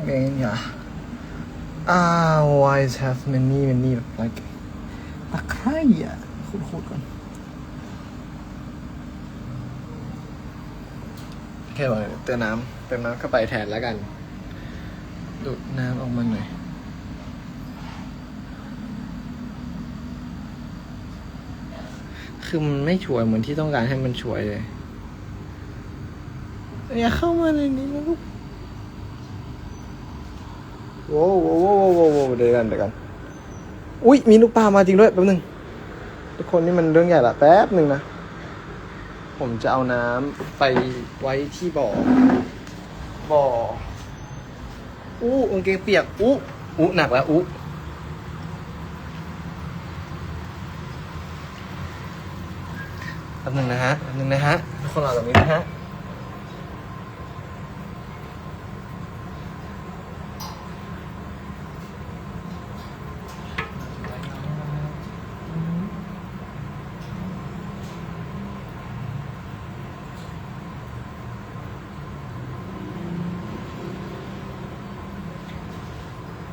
again yeah ah why is have many many like ตะไคร่อะขูดๆก่อนแค่บอกเลยเติมน้ำเติมน้ำเข้าไปแทนแล้วกัน ดูดน้ำออกมาหน่อยคือมันไม่ช่วยเหมือนที่ต้องการให้มันช่วยเลยอย่าเข้ามาในนี้นะลูก โว้วโว้วโว้วโว้โว้เดี๋ยวกันเดี๋ยวกัน อุ้ยมีลูกปลามาจริงด้วยแป๊บนึงทุกคนนี่มันเรื่องใหญ่ละแป๊บหนึ่งนะ ผมจะเอาน้ำไปไว้ที่บ่อ บ่อ อู้กางเกงเปียก อู้อู้หนักแล้ว อู้แป๊บนึงนะฮะแป๊บนึงนะฮะทุกคนรอตรงนี้นะฮะ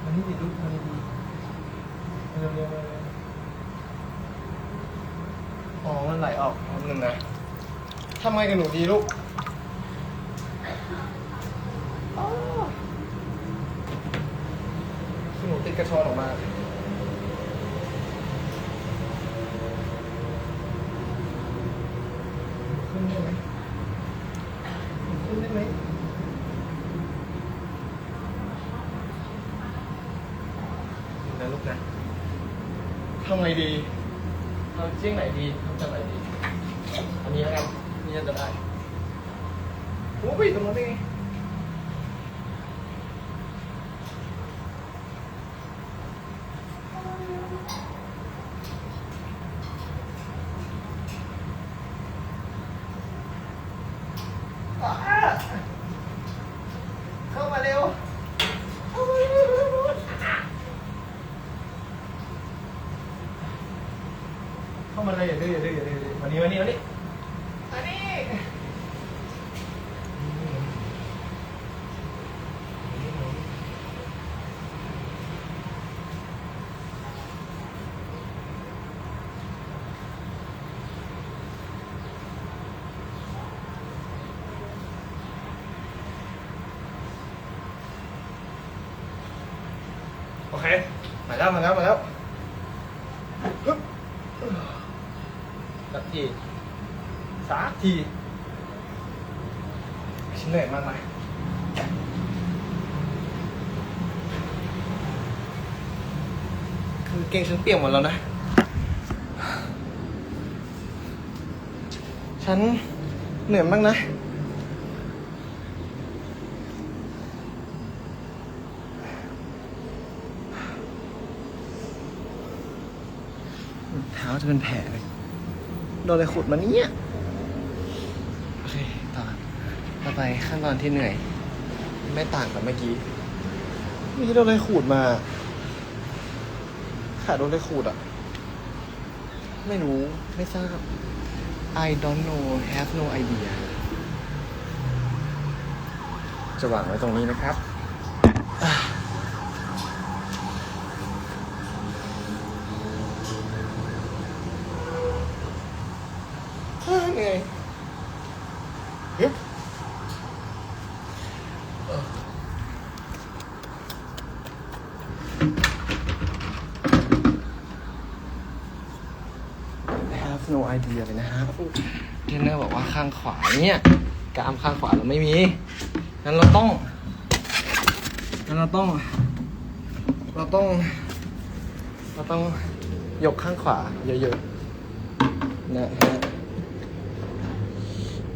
มันนี่ดิลูกมันนี่ดี เร็วเร็วเร็วเร็วอ๋อ มันไหลออกแป๊บนึงนะทำไงกับหนูดีลูกหนูติดกระชอนออกมาขึ้นได้ไหมขึ้นได้ไหม นะลูกนะทำไงดี ทำเชี่ยงไหนดีทำจากไหนดี อันนี้แล้วกันนี่จะได้โอ้ยตรงนั้นเองอ่าเข้ามาเร็วเข้ามาเร็วเร็วเร็ว เข้ามาเลย อย่าดื้ออย่าดื้ออย่าดื้ออย่าดื้อมานี่มานี่มานี่มานี่โอเคมาแล้วมาแล้วมาแล้วฮึบ สักทีสักทีฉันเหนื่อยมากไหมคือ เกงฉันเปียกหมดแล้วนะ ฉันเหนื่อยมากนะ เท้าจะเป็นแผลเลยโดนอะไรขุดมาเนี่ยโอเคต่อต่อไปขั้นตอนที่เหนื่อย ไม่ต่างกับเมื่อกี้เมื่อกี้โดนอะไรขูดมา ขาโดนอะไรขูดอะ ไม่รู้ ไม่ทราบ I don't know have no idea จะวางไว้ตรงนี้นะครับอะอะเหนื่อยฮึบเออ have no idea เลยนะฮะเทรนเนอร์บอกว่าข้างขวาเนี่ยกรามข้างขวาเราไม่มีงั้นเราต้องงั้นเราต้อง เราต้อง เราต้องยกข้างขวาเยอะๆนะฮะ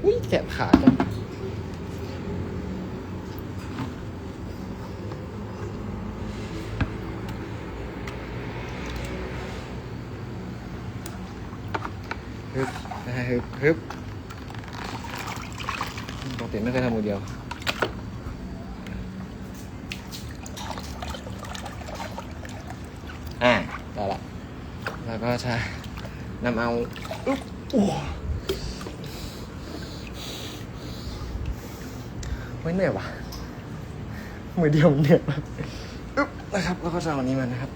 อุ้ยแสบขาจังฮึบนะ ฮะฮึบฮึบปกติไม่เคยทำมือเดียวอ่าได้ละแล้วก็จะนำเอาอุ๊บโอ้ไว้ยเหนื่อยว่ะมือเดียวมันเหนื่อยมากอึ๊บนะครับ แล้วก็จะเอาอันนี้มานะครับ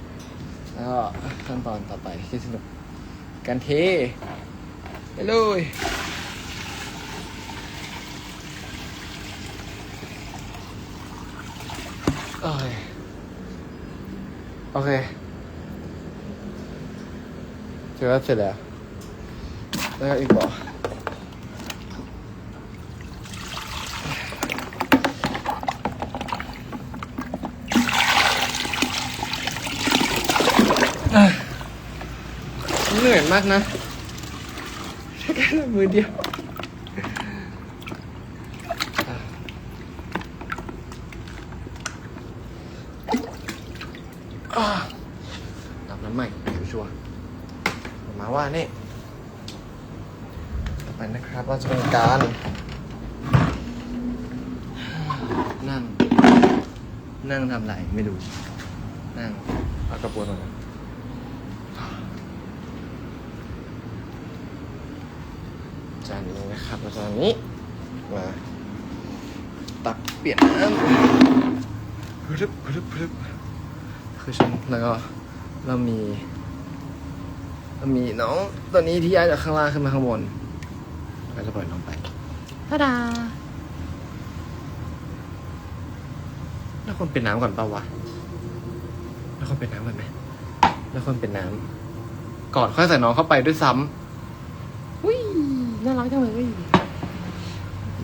แล้วก็ขั้นตอนต่อไปที่สนุกการเท ไปเลยโอเค โอเคถือว่าเสร็จแล้ว แล้วก็อีกบอกอะเหนื่อยมากนะ แค่มือเดียวอะอะอาบน้ำใหม่ชัวร์ๆมาว่านี่ ต่อไปนะครับเราจะเป็นการ นั่ง นั่งทำอะไรไม่รู้นั่งเอากระปวนมาก่อนจา นนี้นะครับแล้วจานนี้มาตักเปลี่ยนน้ำพรึบพรึบพรึบคือฉันแล้วก็เรามีเรามีน้องตัวนี้ที่ย้ายจากข้างล่างขึ้นมาข้างบนก็จะปล่อยน้องไปตาดาแล้วคนเป็นน้ำก่อนเปล่าวะแล้วคนเป็นน้ำก่อนไหมแล้วคนเป็นน้ำก่อนค่อยใส่น้องเข้าไปด้วยซ้ำอุ้ย น่ารักจังเลย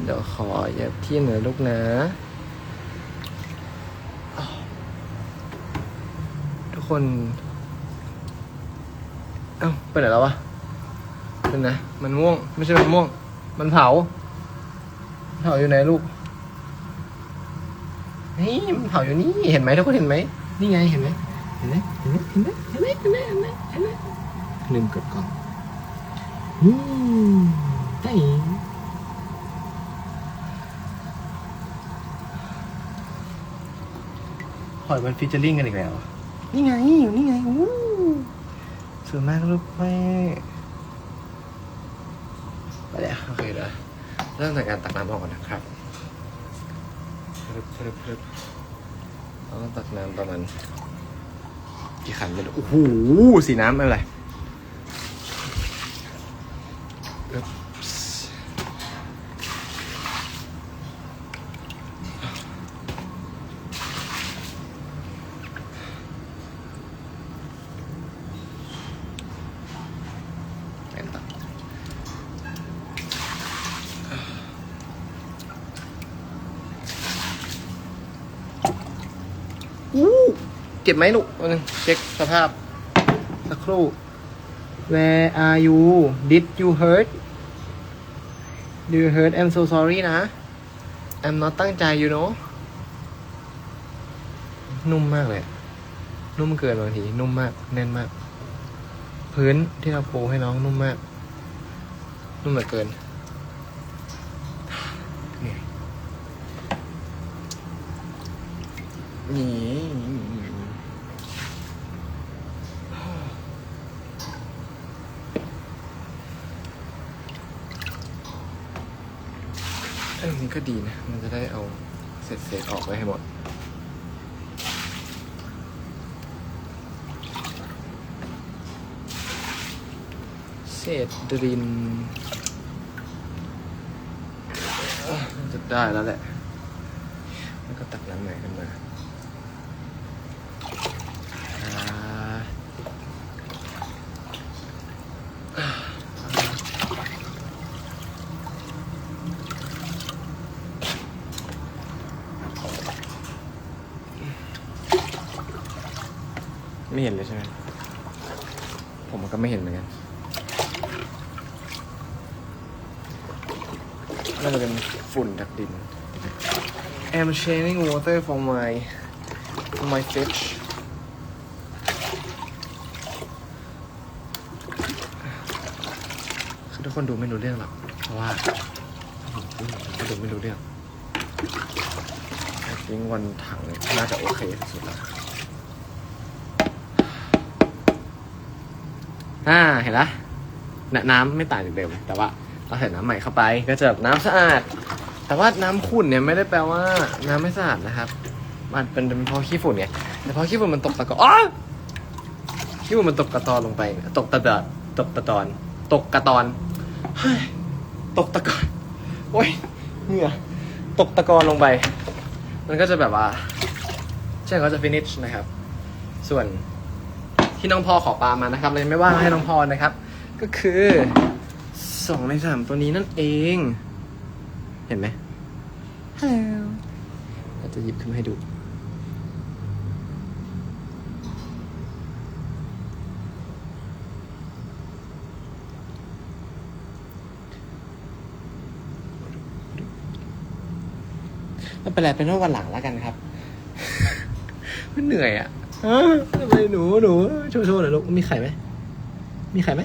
เดี๋ยวขอเย็บที่หน่อยลูกนะ ทุกคน เอ้าไปไหนแล้ววะเป็นนะมันม่วง ไม่ใช่มันม่วง มันเผา เผาอยู่ไหนลูกนี่มันเผาอยู่นี่ เห็นไหมทุกคนเห็นไหม นี่ไงเห็นไหมเห็นไหมเห็นไหมเห็นไหมเห็นไหมเห็นไหมเห็นไหมลืมกดกล้อง อืม ไอ้หอยมันฟีเจอริ่งกันอีกแล้ว นี่ไงอยู่นี่ไงอู้สวยมากลูกแม่ไปแล้วโอเคเดี๋ยวเริ่มจากการตักน้ำออกก่อนนะครับพรึบพรึบพรึบเราต้องตักน้ำประมาณกี่ขันไม่รู้โอ้โหสีน้ำไม่เป็นไรอึ๊บแอนตัก อู้เจ็บ ไหมลูกเอาหนึ่งเช็คสภาพ สักครู่ Where are you Did you hurt Do you hurt I'm so sorry นะ I'm not ตั้งใจ you know นุ่มมากเลย นุ่มเกินบางที นุ่มมาก แน่นมาก พื้นที่เราปูให้น้องนุ่มมาก นุ่มเหลือเกินนี่ มันก็ดีนะ มันจะได้เอาเศษๆออกไปให้หมด เศษดินอะมันจะได้แล้วแหละ แล้วก็ตักน้ำใหม่ขึ้นมา ไม่เห็นเลยใช่ไหม ผมก็ไม่เห็นเหมือนกัน น่าจะเป็นฝุ่นจากดิน I'm changing water for my for my fish คือทุกคนดูไม่รู้เรื่องหรอก เพราะว่าผมพูดก็ดูไม่รู้เรื่องทิ้งวันถังเนี่ยน่าจะโอเคที่สุดแล้ว อ่าเห็นละนน้ำไม่ต่างจากเดิมแต่ว่าเราใส่น้ำใหม่เข้าไปก็จะแบบน้ำสะอาด แต่ว่าน้ำขุ่นเนี่ยไม่ได้แปลว่าน้ำไม่สะอาดนะครับ มันเป็นเพราะขี้ฝุ่นไงแต่เพราะขี้ฝุ่นมันตกตะกอนอ๋อขี้ฝุ่นมันตกกระตอนลงไป ตกตะเดอนตกตะตอน ตกกระตอนเฮ้ยตกตะกอนโอ้ยเหงื่อตกตะกอนลงไป มันก็จะแบบว่าใช่เขาจะ finish นะครับ ส่วน ที่น้องพอขอปลามานะครับ เลยไม่ว่างให้น้องพอนะครับ ก็คือสองในสามตัวนี้นั่นเอง เห็นไหมฮัลโหลเราจะหยิบขึ้นมาให้ดูไม่เป็นไรเป็นว่าวันหลังแล้วกันครับ มันเหนื่อยอะ ทำไมหนูหนูโชว์โชว์หน่อยลูกมีไข่ไหมมีไข่ไหม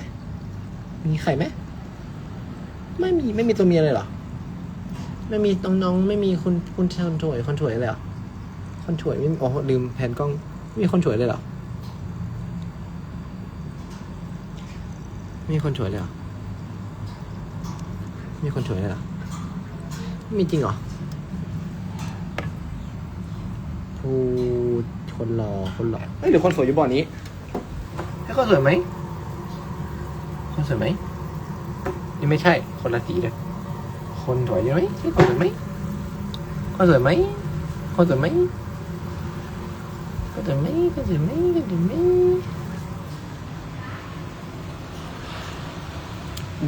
มีไข่ไหมไม่มีไม่มีตัวเมียเลยเหรอ ไม่มีน้องๆไม่มีคุณคุณคนถวยคนถวยเลยเหรอคนถวยไม่มีอ๋อลืมแผนกล้องไม่มีคนถวยเลยเหรอมีคนถวยเลยเหรอมีคนถวยเลยเหรอม่มีจริงเหรอพูด คนรอคนรอเฮ้ยหรือคนสวยอยู่บ่อนี้ให้คนสวยไหมคนสวยไหมนี่ไม่ใช่คนละสีเลยคนสวยใช่ไหมใช่คนสวยไหมคนสวยไหมคนสวยไหมคนสวยไหมคนสวยไหมคนสวยไหม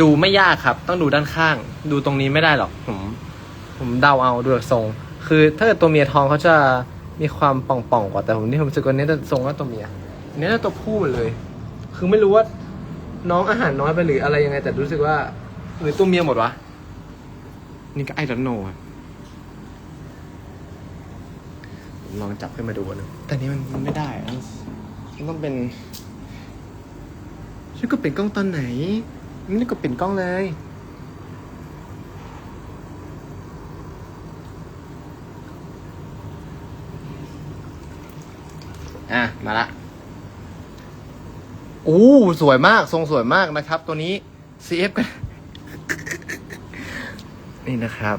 ดูไม่ยากครับ ต้องดูด้านข้าง ดูตรงนี้ไม่ได้หรอกผมผมเดาเอาดูจากทรง คือถ้าเกิดตัวเมียทองเขาจะ มีความป่องๆกว่าแต่ผมนี่ผมรู้สึกว่าเนี้ทรงว่าตัวเมียอันนี้น่าตัวผู้หมดเลย คือไม่รู้ว่าน้องอาหารน้อยไปหรืออะไรยังไง แต่รู้สึกว่าหรือตัวเมียหมดวะนี่ก็ไอ้ดอนโนอะผมลองจับขึ้นมาดูอันหนึงแต่นี้มันมันไม่ได้อะมันต้องเป็นฉันก็เป็นกล้องตอนไหนนี่ก็เป็นกล้องเลย อะ มาละโอ้สวยมาก ทรงสวยมากนะครับ ตัวนี้ CF กัน นี่นะครับ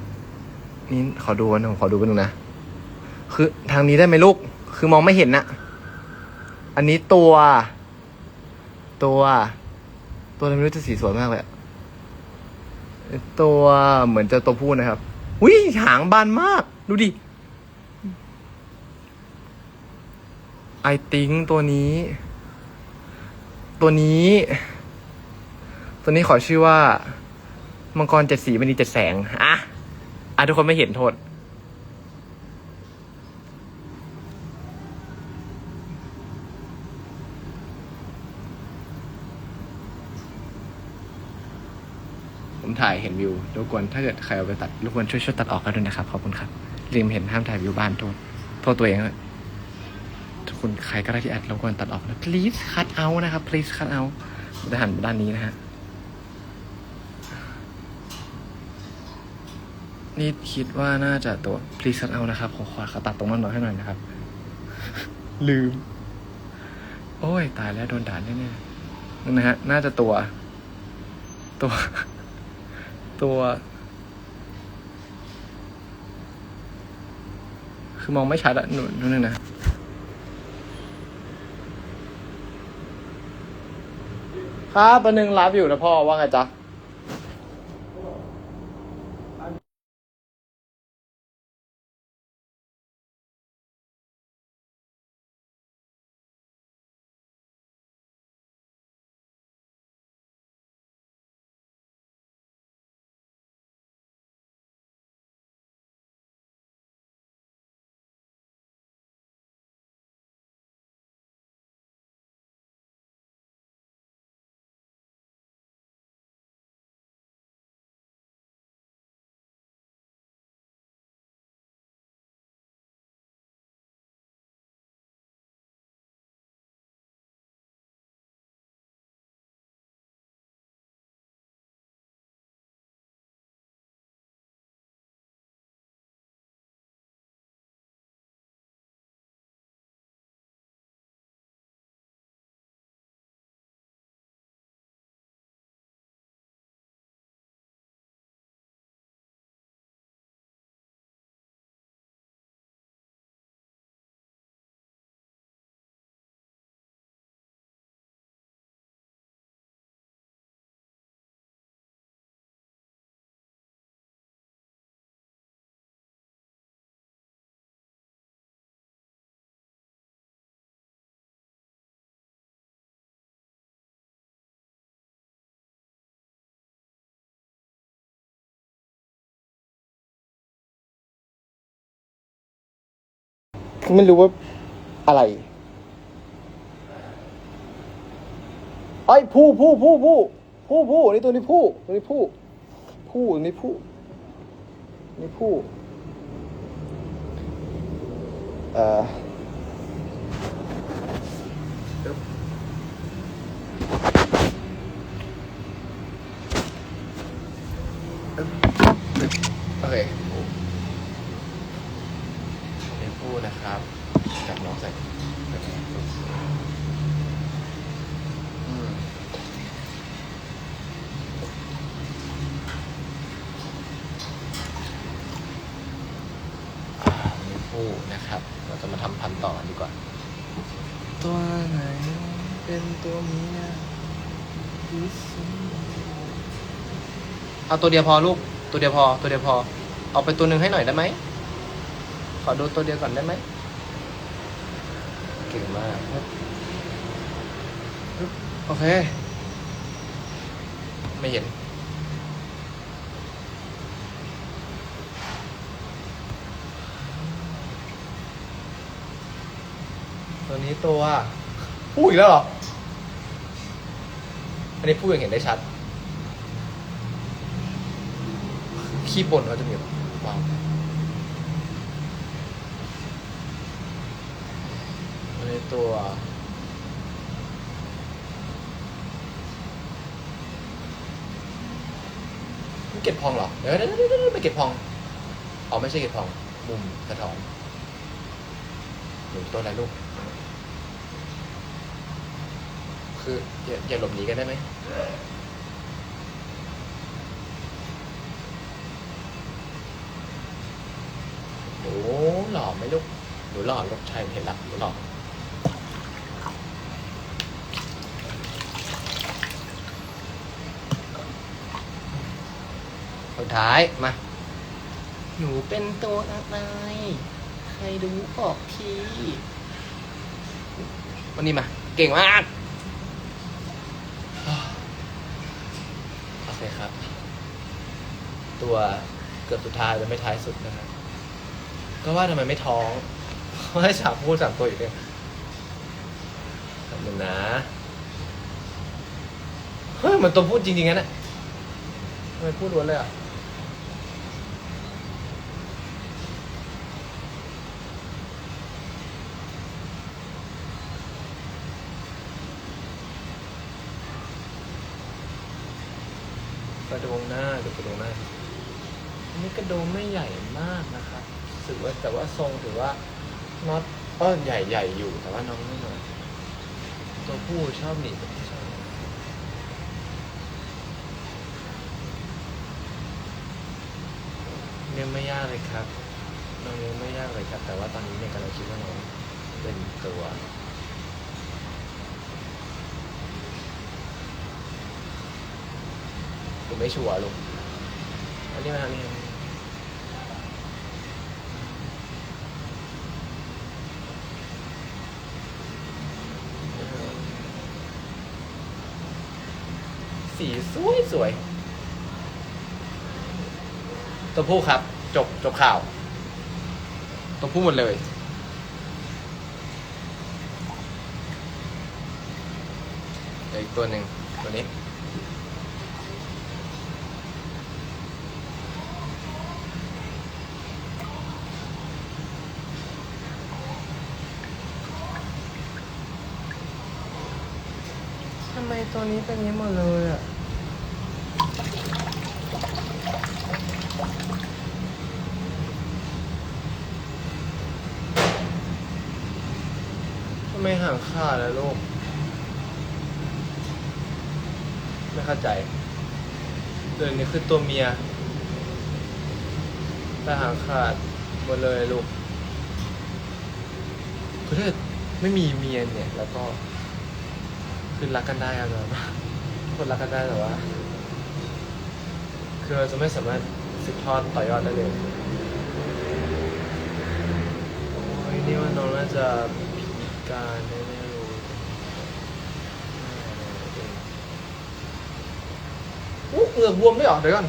นี่ขอดูนะผมขอดูกันหนึ่งนะ คือทางนี้ได้ไหมลูก คือมองไม่เห็นนะ อันนี้ตัว ตัว ตัวอะไรไม่รู้จะสีสวยมากเลย ตัวเหมือนจะตัวผู้นะครับ อุ้ยหางบานมาก ดูดิ ไอติงตัวนี้ ตัวนี้ ตัวนี้ขอชื่อว่ามังกรเจ็ดสีมณีเจ็ดแสงอะอะทุกคนไม่เห็นโทษ ผมถ่ายเห็นวิวรบกวนถ้าเกิดใครเอาไปตัดรบกวนช่วยช่วยตัดออกกันด้วยนะครับ ขอบคุณครับลืมเห็นห้ามถ่ายวิวบ้านโทษ โทษตัวเองเลย คนใครก็ได้ที่แอดรบกวนตัดออกนะ please cut out นะครับ please cut out จะหันไปด้านนี้นะฮะ นี่คิดว่าน่าจะตัว please cut out นะครับ ขอขอขอตัดตรงนั้นหน่อยให้หน่อยนะครับ ลืม โอ้ย ตายแล้วโดนด่าแน่ๆนั่นนะฮะ น่าจะตัว ตัว ตัวคือมองไม่ชัดอะหนูนู่นนงนะ ครับประหนึ่งรับอยู่นะพ่อว่าไงจ๊ะ ไม่รู้ว่าอะไรไอ้ผู้ผู้ผู้ผู้ผู้ผู้นี่ตัวนี้ผู้ตัวนี้ผู้ผู้ตัวนี้ผู้นี่ผู้เอ่อโอเคนี่ผู้นะครับจับน้องใส่แบบนี้อืม อ่ามีผู้นะครับ เราจะมาทำพันธุ์ต่อดีกว่า ตัวไหนเป็นตัวเมียที่สุด เอาตัวเดียวพอลูก ตัวเดียวพอ ตัวเดียวพอ เอาไปตัวหนึ่งให้หน่อยได้ไหม ขอดูตัวเดียวก่อนได้ไหม เก่งมากปึ๊บปึ๊บโอเค ไม่เห็น ตัวนี้ตัวพูดอีกแล้วเหรอ อันนี้พูดยังเห็นได้ชัด ขี้บ่นเขาจะมีแบบาวอันตัวมันเก็บพองเหรอ เดี๋ยวเดี๋ยวเดี๋ยวไม่เก็บพองอ๋อไม่ใช่เก็บพอง มุมสะท้อนหนูตัวอะไรลูก คืออย่าอย่าหลบหนีกันได้ไหม นูหล่อไหมลูกหนูหล่อลูกใช่เห็นละหนูหล่อสุดท้ายมา หนูเป็นตัวอะไร ใครดูออกทีวันนี้มา เก่งมากโอเคครับ ตัวเกือบสุดท้ายแต่ไม่ท้ายสุดนะครับ ก็ว่าทำไมไม่ท้องเพราะให้สาพูดสามตัวอยู่เนี่ยทำหนึ่งนะเฮ้ยมันตัวพูดจริงๆงั้นน่ะทำไมพูดล้วนเลยอะกระโดงหน้าดูกระโดงหน้าอันนี้กระโดงไม่ใหญ่มากนะครับ สึกว่าแต่ว่าทรงถือว่าน็อตเออใหญ่ใหญ่อยู่แต่ว่าน้องไม่หน่อยตัวผู้ชอบหนีตัวผู้ชอบหนีเลี้ยงไม่ยากเลยครับน้องเลี้ยงไม่ยากเลยครับ แต่ว่าตอนนี้เนี่ยกำลังคิดว่าน้องเป็นตัวผมไม่ชัวร์ลูกอันนี้มาทางนี้ สีสวยสวยตัวผู้ครับ จบจบข่าว ตัวผู้หมดเลย เดี๋ยวอีกตัวหนึ่งตัวนี้ ทำไมตัวนี้เป็นอย่างนี้หมดเลยอะ ทำไมห่างขาดล่ะลูก ไม่เข้าใจเดี๋ยวนี้คือตัวเมียแต่ห่างขาดหมดเลยลูกคือถ้าไม่มีเมียเนี่ย แล้วก็ คือรักกันได้ครับแต่ว่าทุกคนรักกันได้แต่ว่า คือเราจะไม่สามารถ สืบทอดต่อยอดได้เลยโอ้ยนี่ว่าน้องน่าจะพิการแน่ๆเลยอู้เหงือกบวมด้วยเหรอเดี๋ยวก่อน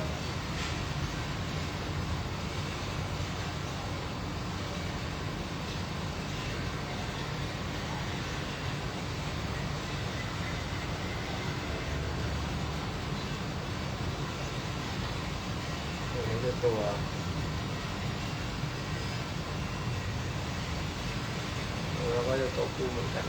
ตัวแล้วก็จะตัวคู่เหมือนกัน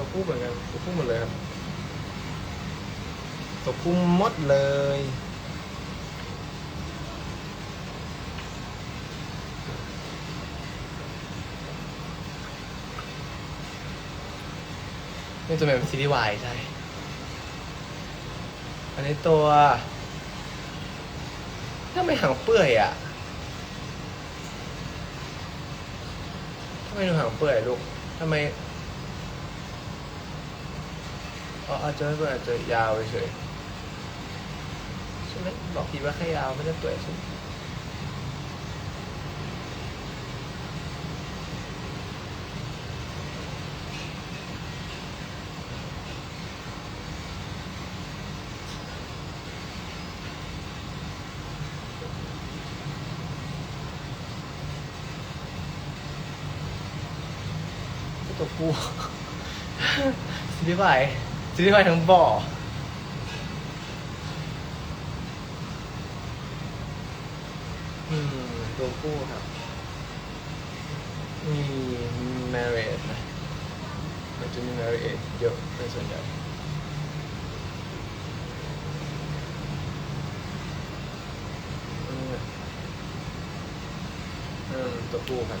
ตัวคู่เหมือนกันตัวคู่หมดเลยครับตัวคู่หมดเลยนี่ตัวเป็นซีรีส์วายใช่ อันนี้ตัว ถ้าไม่หางเปื่อยอะทำไมดูหางเปื่อยลูกทำไม อ๋ออาจจะไม่เปื่อาจจะยาวเฉยใช่ไหมบอกพี่ว่าแค่ยาวไม่ได้เปื่อยใช่ไหมตัวกูส์วาย ซีรีส์วาทั้งบ่อ อืม ตัวผู้ครับ มี marriage นะมันจะมี marriage เยอะเป็นส่วนใหญ่อืมอืมตัวผู้ครับ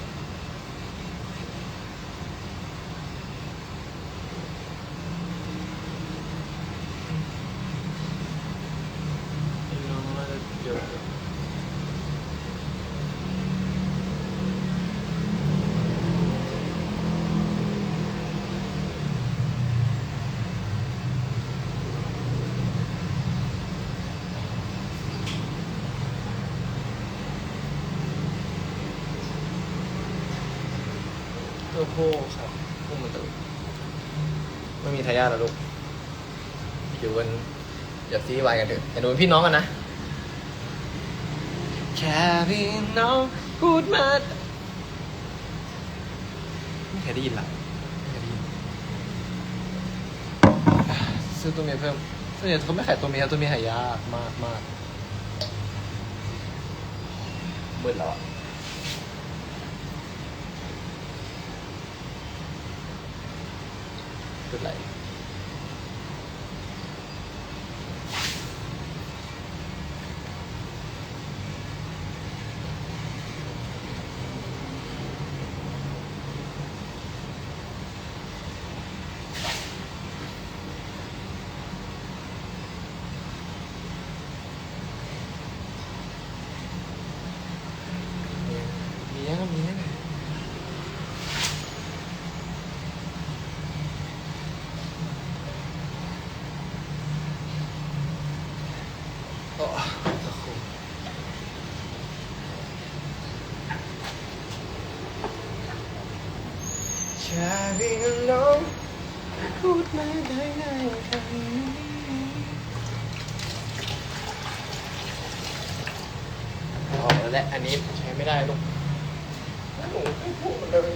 น้องน่าจะเยอะอยู่ ตัวผู้ครับผู้มันตัวไม่มีทายาทแล้วลูกอยู่กันอย่าซีวายกันเถอะอย่าดูเป็นพี่น้องกันนะ แค่พี่น้องพูดมาไม่เคยได้ยินหรอไม่เคยได้ยินซื้อตัวเมียเพิ่มส่วนใหญ่เขาไม่ขายตัวเมียตัวเมียหายากมากมากเบิดแล้วอะ เป็นไร มียังมียังโอ้ตะคุ่ม แค่เพียงน้องพูดมาได้ง่ายคำนี้ออกแล้วแหละอันนี้ใช้ไม่ได้ลูกหนูไม่พูดเลย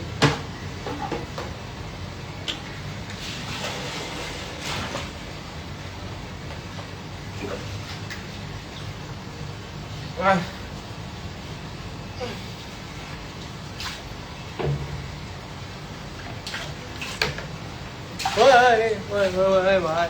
อะเฮ้ยเฮ้ยเฮ้ยเฮ้ยเฮ้ยเฮ้ย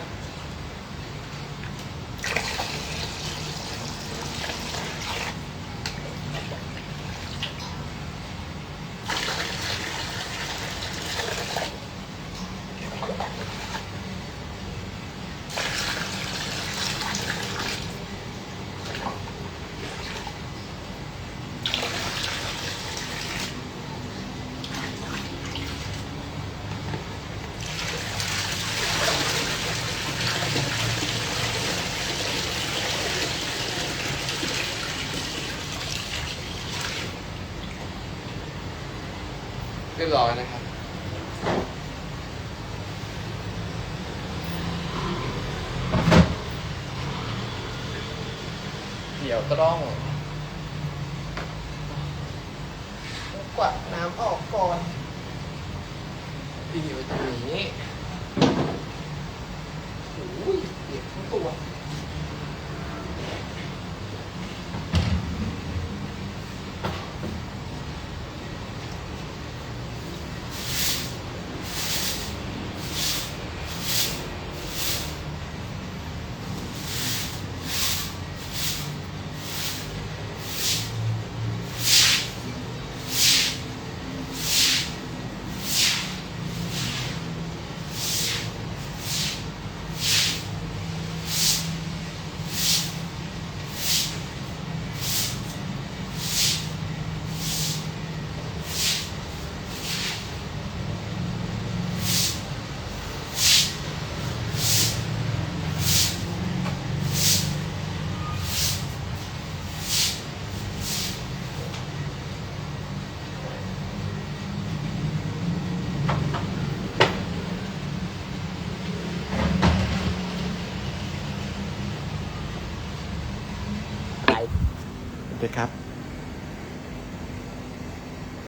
เรียบร้อยนะครับ เดี๋ยวต้อง